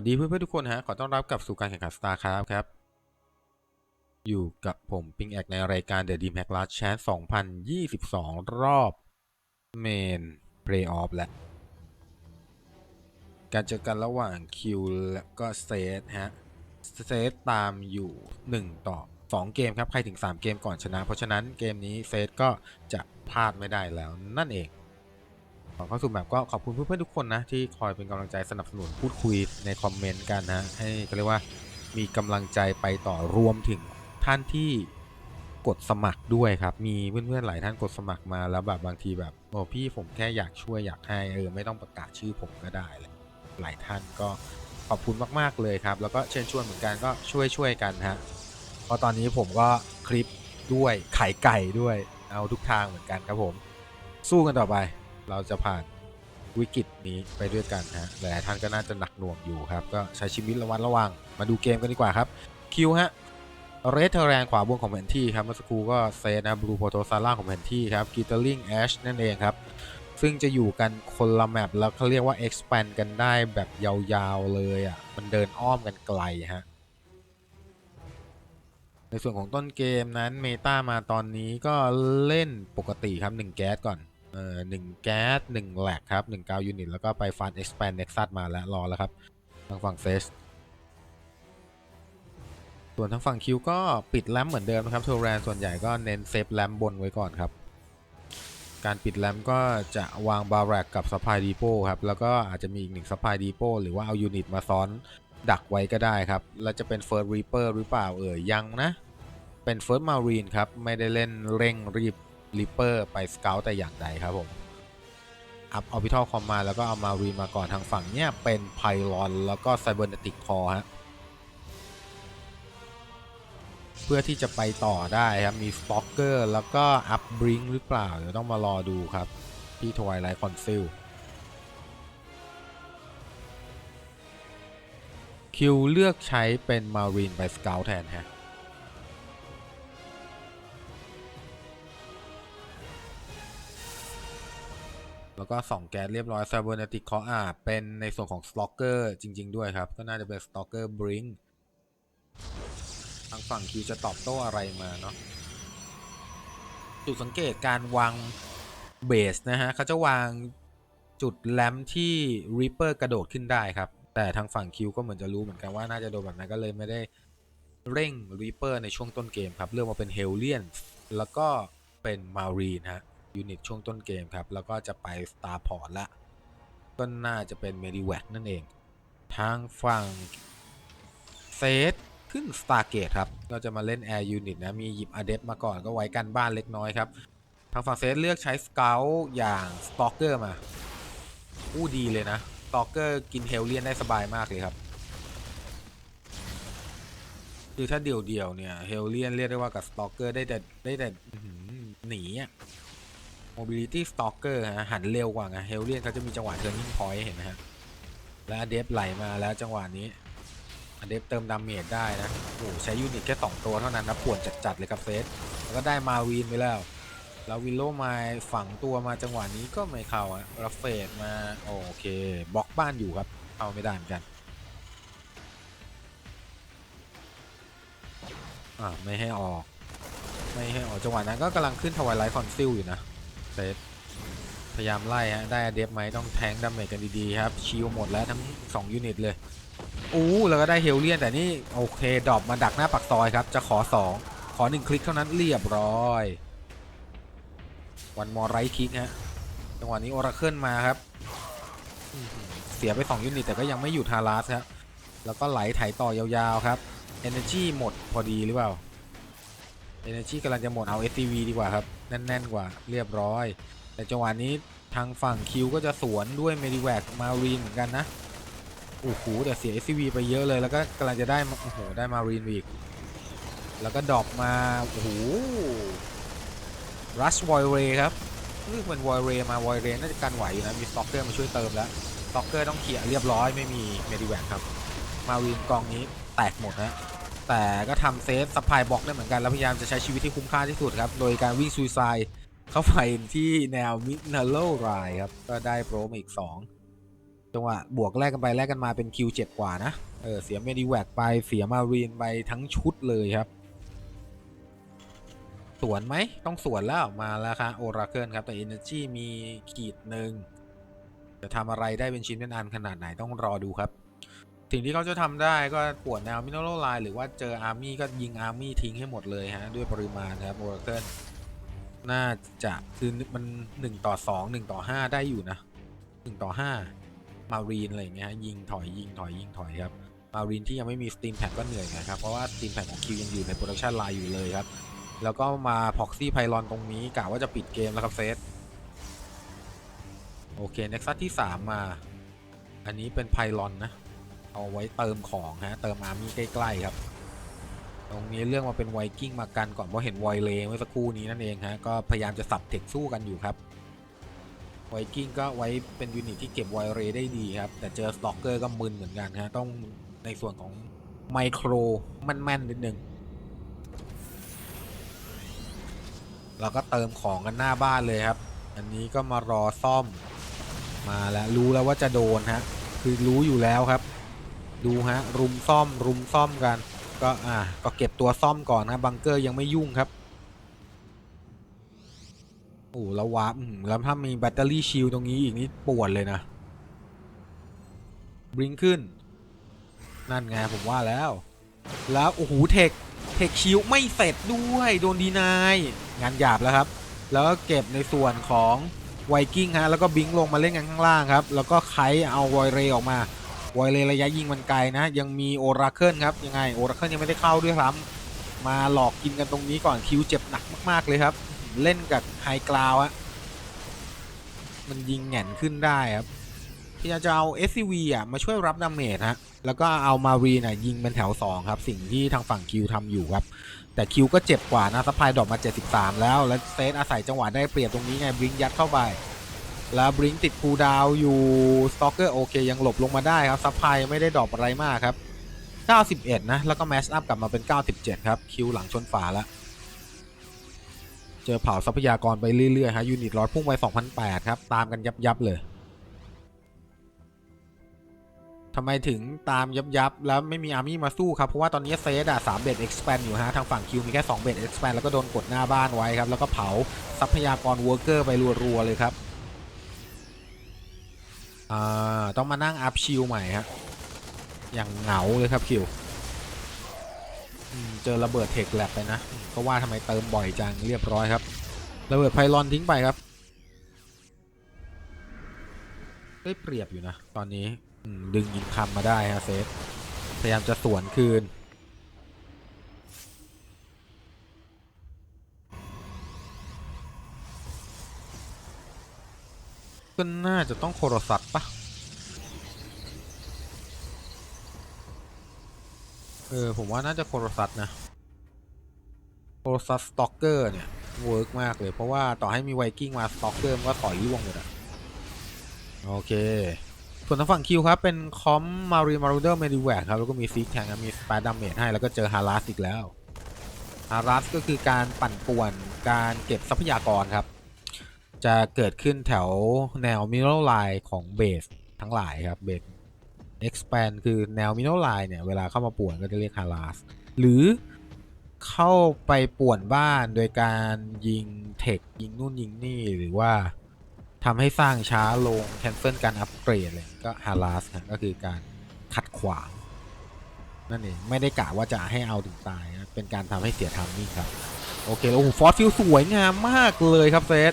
วัสดีเพื่อนๆทุกคนฮะ ขอต้อนรับกลับสู่การแข่งขัน StarCraft ครับ อยู่กับผมปิงแอกในรายการ The Dream Hack Last Chance 2022 รอบเมน Playoff และ การเจอกันระหว่างคิวและก็เซตฮะ เซตตามอยู่ 1 ต่อ 2 เกมครับ ใครถึง 3 เกมก่อนชนะ เพราะฉะนั้นเกมนี้เซตก็จะพลาดไม่ได้แล้วนั่นเอง เข้าสู่แบบก็ขอบคุณเพื่อนๆทุกคนนะที่คอยเป็นกำลังใจสนับสนุนพูดคุยในคอมเมนต์กันนะให้เขาเรียกว่ามีกำลังใจไปต่อรวมถึงท่านที่กดสมัครด้วยครับ มีเพื่อนๆหลายท่านกดสมัครมาแล้วแบบบางทีแบบโอ้พี่ผมแค่อยากช่วยอยากให้เออไม่ต้องประกาศชื่อผมก็ได้เลยหลายท่านก็ขอบคุณมากๆเลยครับ แล้วก็เชิญชวนเหมือนกันก็ช่วยช่วยๆกันฮะเพราะตอนนี้ผมก็คลิปด้วยไข่ไก่ด้วยเอาทุกทางเหมือนกันครับผม สู้กันต่อไป เราจะผ่านวิกฤตนี้ไปด้วยกันฮะหลายท่านก็น่าจะหนักหน่วงอยู่ครับ ก็ใช้ชีวิตระวัดระวัง มาดูเกมกันดีกว่าครับ คิวฮะเรสเทอร์แรนขวาบนของแผนที่ครับเมื่อสักครู่ก็เซตนะบลูโปโตซาร่าของแผนที่ครับกิตเตอร์ลิงแอชนั่นเองครับ ซึ่งจะอยู่กันคนละแมปแล้วเขาเรียกว่า expand กันได้แบบยาวๆเลยอะมันเดินอ้อมกันไกลฮะในส่วนของต้นเกมนั้นเมตามาตอนนี้ก็เล่นปกติครับ 1 แก๊สก่อน เอ่อหนึ่งแก๊สหนึ่งแหลกครับหนึ่งกาวยูนิตแล้วก็ไปฟัน expand nexus มาแล้วรอแล้วครับทางฝั่งเฟสส่วนทางฝั่งคิวก็ปิดแรมเหมือนเดิมนะครับเทรแรนส่วนใหญ่ก็เน้นเซฟแรมบนไว้ก่อนครับการปิดแรมก็จะวางบารักกับสปายดีโปครับแล้วก็อาจจะมีอีกหนึ่งสปายดีโปหรือว่าเอายูนิตมาซ้อนดักไว้ก็ได้ครับ แล้วจะเป็นเฟิร์สรีเปอร์หรือเปล่าเอ่ยยังนะ เป็นเฟิร์สมารีนครับ ไม่ได้เล่นเร่งรีบ ริปเปอร์ไปสเกลแต่อย่างใดครับผมอัพออ r ิทัลคอมมาแล้วก็เอามารีมาก่อนทางฝั่งเนี้ยเป็นไพลอนแล้วก็ไซเบอร์เนติกคอฮะเพื่อที่จะไปต่อได้ครับ มีสต็อกเกอร์แล้วก็อัพบริงหรือเปล่า เดี๋ยวต้องมารอดูครับ ที่ทวายไลท์คอนซิลคิวเลือกใช้เป็นมารีนไปสเกลแทนฮะ แล้วก็ 2 แก๊สเรียบร้อย c y b e r n e t i c Core อ่าเป็นในส่วนของ Stalker จริง ๆ ด้วยครับ ก็น่าจะเป็น Stalker Brink ทางฝั่งคิวจะตอบโต้อะไรมาเนาะจุดสังเกตการวางเบสนะฮะเขาจะวางจุดแลมที่ Reaper กระโดดขึ้นได้ครับ แต่ทางฝั่งคิวก็เหมือนจะรู้เหมือนกันว่าน่าจะโดนแบบนั้นก็เลยไม่ได้เร่ง Reaper ในช่วงต้นเกมครับ เลือกมาเป็น Hellion แล้วก็เป็น Marine ฮะ ยูนิตช่วงต้นเกมครับ แล้วก็จะไป Starport ละ ก็น่าจะเป็น m e d i w a c นั่นเอง ทางฝั่งเซตขึ้น Stargate ครับก็จะมาเล่น Air Unit นะ มีหยิบ a d e p มาก่อนก็ไว้กันบ้านเล็กน้อยครับ ทางฝั่งเซตเลือกใช้ Scout อย่าง Stalker มา อู้ดีเลยนะ Stalker กินเฮลเลียนได้สบายมากเลยครับคือถ้าเดี่ยวๆเนี่ยเฮลเลียนเรียกได้ว่ากับ Stalker ได้แต่ได้แต่หนีอะ mobility stalker ฮะหันเร็วกว่าไงเฮลเลียนเขาจะมีจังหวะ turning point เห็นไหมฮะและอเดฟไหลมาแล้วจังหวะนี้อเดฟเติมดาเมจได้นะโอ้ใช้ยูนิตแค่ 2 ตัวเท่านั้นนะปวดจัดๆเลยครับเซตแล้วก็ได้มาวีนไปแล้ว แล้ววิลโลมาฝังตัวมาจังหวะนี้ก็ไม่เข้าอะราเฟดมาโอเคบล็อกบ้านอยู่ครับเข้าไม่ได้เหมือนกันอ่าไม่ให้ออก ไม่ให้ออกจังหวะนั้นก็กำลังขึ้นทวายไลท์คอนซิลอยู่นะ เซตพยายามไล่ฮะ ได้เดฟไหมต้องแทงดาเมจกันดีๆครับ ชิลหมดแล้วทั้ง 2 ยูนิตเลย อู้แล้วก็ได้เฮลเลียน แต่นี่ โอเคดรอปมาดักหน้าปักซอยครับ จะขอ 2 ขอ 1 คลิกเท่านั้นเรียบร้อย วันมอไรคลิกฮะ จังหวะนี้โอราเคิลมาครับ เสียไป 2 ยูนิตแต่ก็ยังไม่หยุดฮาราสครับ แล้วก็ไหลไถต่อยาวๆครับ Energy หมดพอดีหรือเปล่า Energy กำลังจะหมดเอา SCV ดีกว่าครับ แน่น ๆ กว่าเรียบร้อย แต่จังหวะนี้ทางฝั่งคิวก็จะสวนด้วย m e d i w a c มารีนเหมือนกันนะโอ้โหแต่เสีย SCV ไปเยอะเลยแล้วก็กำลังจะได้โอ้โหได้มารีนอีก แล้วก็ดรอปมาโอ้โหรัชวอยเรครับเรื่องมันวอยเรมาวอยเรน่าจะกันไหวอยู่นะมีสต็อกเกอร์มาช่วยเติมแล้วสต็อกเกอร์ต้องเขี่ยเรียบร้อยไม่มี m e d i w a c ครับ มารีนกองนี้แตกหมดนะ แต่ก็ทำเซฟซัพพลายบล็อกได้เหมือนกันแล้วพยายามจะใช้ชีวิตที่คุ้มค่าที่สุดครับ โดยการวิ่งซูซายเข้าไปที่แนวมิดนาโลไรครับ ก็ได้โปรมาอีกจังหวะบวกแลกกันไปแลกกันมาเป็นคิวเจ็ดกว่านะ เออเสียเมดิแวกไปเสียมารีนไปทั้งชุดเลยครับ สวนไหมต้องสวนแล้วมาแล้วครับโอราเคิลครับแต่ Energy มีขีดหนึ่งจะทำอะไรได้เป็นชิ้นเป็นอันขนาดไหนต้องรอดูครับ สิ่งที่เขาจะทำได้ก็ปวดแนวมิน e ร a l ไลน์หรือว่าเจออาร์มี่ก็ยิงอาร์มี่ทิ้งให้หมดเลยฮะ ด้วยปริมาณครับโอรเคิลน่าจะคือมัน 1 ต่อ 2 1 ต่อ 5 ได้อยู่นะ 1 ต่อ 5 มารีนอะไรเงี้ยฮะยิงถอยยิงถอยยิงถอยครับ มารีนที่ยังไม่มีสตีมแพ k ก็เหนื่อยนะครับ เพราะว่าสตีมแพ k ของคิวยังอยู่ในโปรดักชันไลน์อยู่เลยครับ แล้วก็มาพ็อกซี่ไพลอนตรงนี้กะว่าจะปิดเกมแล้วครับเซตโอเคเน็กซัสที่ 3 มา อันนี้เป็นไพลอนนะ เอาไว้เติมของฮะเติมอาร์มี่ใกล้ๆครับ ตรงนี้เรื่องมาเป็นไวกิ้งมากันก่อนเพราะเห็นไวเลเมื่อสักครู่นี้นั่นเองฮะก็พยายามจะสับเทคสู้กันอยู่ครับไวกิ้งก็ไว้เป็นยูนิตที่เก็บไวเรได้ดีครับ แต่เจอสตอกเกอร์ก็มึนเหมือนกันฮะต้องในส่วนของไมโครแม่นๆนิดนึงเราก็เติมของกันหน้าบ้านเลยครับ อันนี้ก็มารอซ่อมมาแล้วรู้แล้วว่าจะโดนฮะ คือรู้อยู่แล้วครับ ดูฮะ รุมซ่อม รุมซ่อมกัน ก็อ่าก็เก็บตัวซ่อมก่อนนะบังเกอร์ยังไม่ยุ่งครับโอ้แล้ววาร์ปแล้วถ้ามีแบตเตอรี่ชิลตรงนี้อีกนี่ปวดเลยนะบลิงขึ้น นั่นไงผมว่าแล้ว แล้วโอ้โหเทคเทคชิลไม่เสร็จด้วยโดนดีนายงานหยาบแล้วครับ แล้วก็เก็บในส่วนของไวกิ้งฮะแล้วก็บิงลงมาเล่นกันข้างล่างครับ แล้วก็ไคเอาวอยเรออกมา วอยเรระยะยิงมันไกลนะยังมีโอราเคิลครับยังไงโอราเคิลยังไม่ได้เข้าด้วยซ้ำมาหลอกกินกันตรงนี้ก่อนคิวเจ็บหนักมากๆเลยครับ เล่นกับไฮกราวอะมันยิงแหง่นขึ้นได้ครับพยายามจะเอา SCV อะมาช่วยรับดาเมจฮะแล้วก็เอามารีน่ะยิงเป็นแถว 2 ครับ สิ่งที่ทางฝั่งคิวทำอยู่ครับ แต่คิวก็เจ็บกว่านะซัพพลายดอปมา 73 แล้ว แล้วเซตอาศัยจังหวะได้เปรียบตรงนี้ไงบริงยัดเข้าไป แล้วบริงติดคูดาวอยู่สตอกเกอร์โอเคยังหลบลงมาได้ครับซัพพลายไม่ได้ดรอปอะไรมากครับ 91 นะ แล้วก็แมชอัพกลับมาเป็น 97 ครับ คิวหลังชนฝาแล้ว เจอเผาทรัพยากรไปเรื่อย ๆ ฮะ ยูนิตร้อยพุ่งไป 2008 ครับ ตามกันยับยับๆเลยทำไมถึงตามยับยับแล้วไม่มีอาร์มี่มาสู้ครับ เพราะว่าตอนนี้เซตอะสามเบดเอ็กซ์แปนอยู่ฮะ ทางฝั่งคิวมีแค่2เบดเอ็กซ์แปนแล้วก็โดนกดหน้าบ้านไว้ครับ แล้วก็เผาทรัพยากรเวิร์กเกอร์ไปรัวๆเลยครับ อ่าต้องมานั่งอัพชิลใหม่ฮะอย่างเหงาเลยครับคิวเจอระเบิดเทคแลบไปนะก็ว่าทำไมเติมบ่อยจังเรียบร้อยครับ ระเบิดไพลอนทิ้งไปครับได้เปรียบอยู่นะ ตอนนี้ดึงยิงคำมาได้ฮะเซฟพยายามจะสวนคืน ก็น่าจะต้องโครสัตปะเออ ผมว่าน่าจะโครสัตนะโครสัตสต็อกเกอร์เนี่ยเวิร์กมากเลยเพราะว่าต่อให้มีไวกิ้งมาสต็อกเกอร์มันก็ต่อยล่วงหมดอะโอเค ส่วนทางฝั่งคิวครับ เป็นคอมมารีมารูเดอร์เมดิแวกครับ แล้วก็มีซิกแทงมีสปาดัมเมจให้แล้วก็เจอฮารัสอีกแล้วฮารัสก็คือการปั่นป่วนการเก็บทรัพยากรครับ จะเกิดขึ้นแถวแนวมิโนไลน์ของเบสทั้งหลายครับเบส expand คือแนวมิโนไลน์เนี่ยเวลาเข้ามาป่วนก็จะเรียกฮารัสหรือเข้าไปป่วนบ้านโดยการยิงเทคยิงนู่นยิงนี่หรือว่าทำให้สร้างช้าลงแคนเซิลการอัปเกรดอะไรก็ฮารัสก็คือการขัดขวางนั่นเองไม่ได้กะว่าจะให้เอาถึงตายนะเป็นการทำให้เสียทามมิ่งครับ โอเค แล้วโอ้โหฟอสฟิลสวยงามมากเลยครับเซต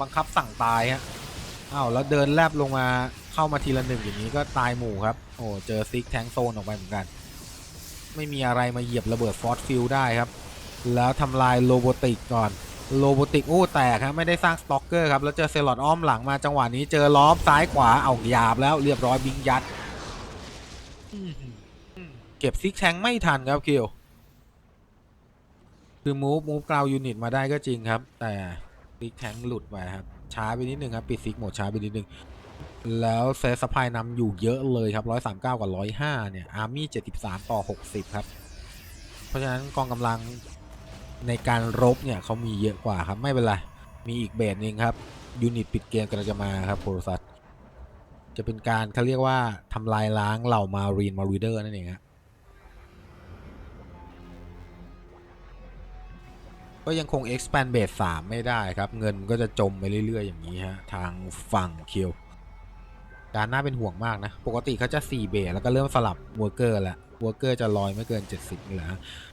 บังคับสั่งตายฮะอ้าวแล้วเดินแลบลงมาเข้ามาทีละหนึ่งอย่างนี้ก็ตายหมู่ครับ โอ้เจอซิกแทงโซนออกไปเหมือนกัน ไม่มีอะไรมาเหยียบระเบิดฟอสฟิลได้ครับ แล้วทำลายโลโบติกก่อนโลโบติกโอ้แตกครับไม่ได้สร้างสต็อกเกอร์ครับแล้วเจอเซลอดอ้อมหลังมาจังหวะนี้เจอล้อมซ้ายขวาเอาหยาบแล้วเรียบร้อยบิงยัดเก็บซิกแทงไม่ทันครับคิวคือมูฟมูฟกราวยูนิตมาได้ก็จริงครับ แต่ ซิกแทงหลุดไปครับ ช้าไปนิดนึงครับ ปิดซิกหมดช้าไปนิดนึง แล้วเซสพายนำอยู่เยอะเลยครับ139กับ105เนี่ยอาร์มี่73ต่อ60ครับ เพราะฉะนั้นกองกำลังในการรบเนี่ยเขามีเยอะกว่าครับ ไม่เป็นไร มีอีกเบสหนึ่งครับ ยูนิตปิดเกมกำลังจะมาครับโพรซัสจะเป็นการเขาเรียกว่าทำลายล้างเหล่ามารีนมารีเดอร์นั่นเองฮะ ก็ยังคง expand base 3 ไม่ได้ครับ เงินก็จะจมไปเรื่อย ๆ อย่างนี้ฮะ ทางฝั่งคิวการน่าเป็นห่วงมากนะ ปกติเขาจะ 4 เบสแล้วก็เริ่มสลับวอร์เกอร์แล้ววอร์เกอร์จะลอยไม่เกิน 70นี่แหละ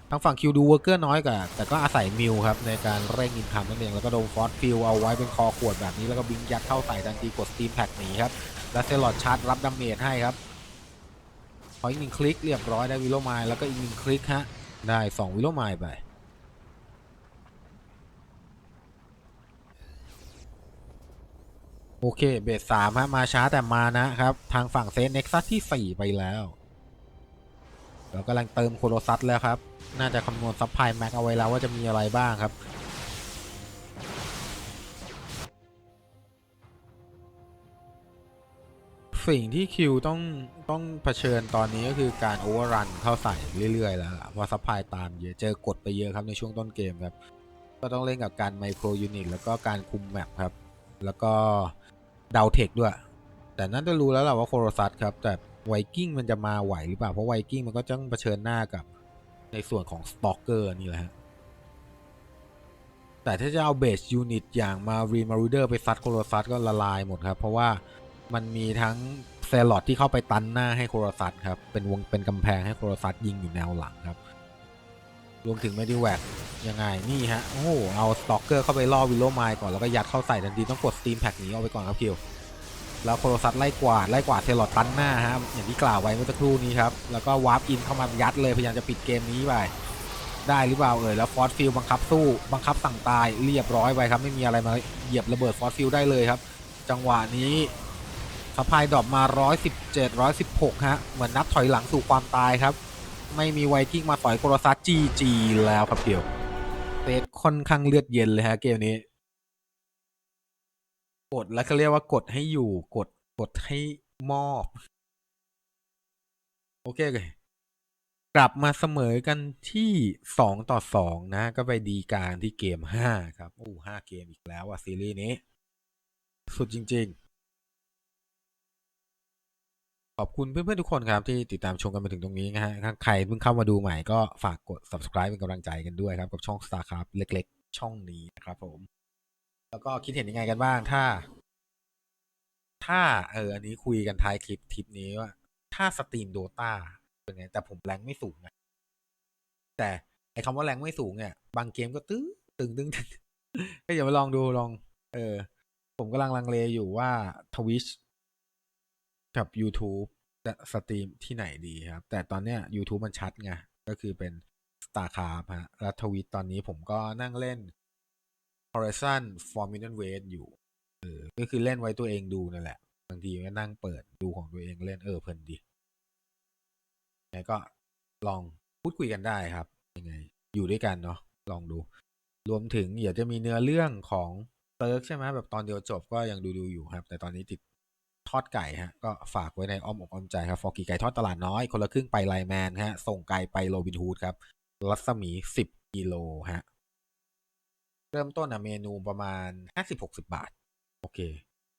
ทางฝั่งคิวดูวอร์เกอร์น้อยกว่าแต่ก็อาศัยมิวครับ ในการเร่งอินคัมนั่นเอง แล้วก็โดนฟอสฟิลเอาไว้เป็นคอขวดแบบนี้ แล้วก็บิงยัดเข้าใส่ทันทีกดสตีมแพ็กหนีครับ แล้วเซลลอดชาร์จรับดาเมจให้ครับพออีกหนึ่งคลิกเรียบร้อยได้วิโลไมล์แล้วก็อีกหนึ่งคลิกฮะได้ 2 วิโลไมล์ไป โอเค เบสสามฮะ มาช้าแต่มานะครับ ทางฝั่งเซนเน็กซัสที่ 4 ไปแล้ว เรากำลังเติมโคโลซัสแล้วครับ น่าจะคำนวณซัพพลายแม็กเอาไว้แล้วว่าจะมีอะไรบ้างครับ สิ่งที่คิวต้องต้องเผชิญตอนนี้ก็คือการโอเวอร์รันเข้าใส่เรื่อย ๆ แล้วล่ะเพราะซัพพลายตามเยอะ เจอกดไปเยอะครับในช่วงต้นเกมครับ ก็ต้องเล่นกับการไมโครยูนิตแล้วก็การคุมแมปครับ แล้วก็ ดาวเทคด้วย แต่น่าจะรู้แล้วแหละว่าโคโรซัสครับ แต่ไวกิ้งมันจะมาไหวหรือเปล่า เพราะไวกิ้งมันก็ต้องเผชิญหน้ากับในส่วนของสตอกเกอร์นี่แหละฮะแต่ถ้าจะเอาเบสยูนิตอย่างมารีมารูเดอร์ไปซัดโคโรซัสก็ละลายหมดครับ เพราะว่ามันมีทั้งเซลลอดที่เข้าไปตันหน้าให้โคโรซัสครับ เป็นวงเป็นกำแพงให้โคโรซัสยิงอยู่แนวหลังครับ รวมถึงเมดิแวก ยังไงนี่ฮะ โอ้โห เอาสตอกเกอร์เข้าไปล่อวิลโลไมล์ก่อน แล้วก็ยัดเข้าใส่ทันทีต้องกดสตีมแพ็กหนีออกไปก่อนครับคิว แล้วโคโรซัสไล่กวาดไล่กวาดเทลอดตันหน้าฮะ อย่างที่กล่าวไว้เมื่อสักครู่นี้ครับ แล้วก็วาร์ปอินเข้ามายัดเลย พยายามจะปิดเกมนี้ไปได้หรือเปล่าเอ่ยแล้วฟอสฟิลบังคับสู้บังคับสั่งตายเรียบร้อยไปครับไม่มีอะไรมาเหยียบระเบิดฟอสฟิลได้เลยครับ จังหวะนี้สปายดรอปมา 117 116 ฮะ เหมือนนับถอยหลังสู่ความตายครับ ไม่มีไวกิ้งมาต่อยโคโรซัสจีจีแล้วครับเดียว เซตค่อนข้างเลือดเย็นเลยฮะเกมนี้ กดแล้วเขาเรียกว่ากดให้อยู่กดกดให้มอบ โอเคเลยกลับมาเสมอกันที่สองต่อสองนะ ก็ไปดีการที่เกมห้าครับ โอ้ห้าเกมอีกแล้วอะซีรีส์นี้ สุดจริง ๆ ข อบคุณเพื่อนๆทุกคนครับที่ติดตามชมกันมาถึงตรงนี้นะฮะถ้าใครเพิ่งเข้ามาดูใหม่ก็ฝากกด subscribe เป็นกำลังใจกันด้วยครับ กับช่อง StarCraft เล็กๆ ช่องนี้นะครับผม แล้วก็คิดเห็นยังไงกันบ้างถ้า ถ้าเอออันนี้คุยกันท้ายคลิปทริปนี้ว่า ถ้าสตรีมโดตาเป็นไง แต่ผมแรงไม่สูงนะแต่ไอคำว่าแรงไม่สูงเนี่ย บางเกมก็ตึ้งตึงตึงตึงก็อย่ามาลองดูลอง เออ ผมกำลังลังเลอยู่ว่าทวิช กับ YouTube จะสตรีมที่ไหนดีครับ แต่ตอนเนี้ย YouTube มันชัดไง ก็คือเป็น StarCraft ฮะแล้วทวิตตอนนี้ผมก็นั่งเล่น Horizon Forbidden West อยู่ เออ ก็คือเล่นไว้ตัวเองดูนั่นแหละ บางทีก็นั่งเปิดดูของตัวเองเล่นเออเพลินดียังไงก็ลองพูดคุยกันได้ครับ ยังไง อยู่ด้วยกันเนาะ ลองดู รวมถึงเดี๋ยวจะมีเนื้อเรื่องของเติร์กใช่ไหมแบบตอนเดียวจบก็ยังดูดูอยู่ครับ แต่ตอนนี้ติด อดไก่ฮะก็ฝากไว้ในอ้อมอกอ้อมใจครับฟอกีไก่ทอดตลาดน้อยคนละครึ่งไปไลแมนฮะส่งไก่ไปโรบินฮูดครับ รัศมี10กิโลฮะ เริ่มต้นอะเมนูประมาณ50-60บหกสิบาท โอเค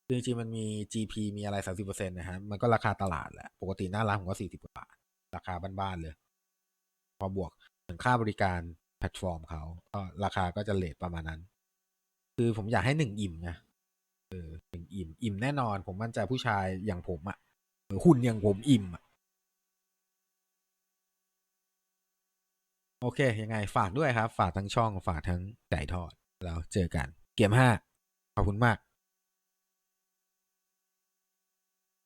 จริงๆมันมี GP มีอะไร30%นต์นะฮะมันก็ราคาตลาดแหละ ปกติหน้าร้านผมก็40กว่าบาท ราคาบ้านๆเลย พอบวกเหมือนค่าบริการแพลตฟอร์มเขาก็ราคาก็จะเลทประมาณนั้น คือผมอยากให้หนึ่งอิ่มนะเออหนึ่ง อิ่มอิ่มแน่นอน ผมมั่นใจผู้ชายอย่างผมอะ่ะเออหุ่นอย่างผมอิ่มอะ่ะโอเค ยังไงฝากด้วยครับ ฝากทั้งช่องฝากทั้งไก่ทอด แล้วเจอกัน เกมห้าขอบคุณมาก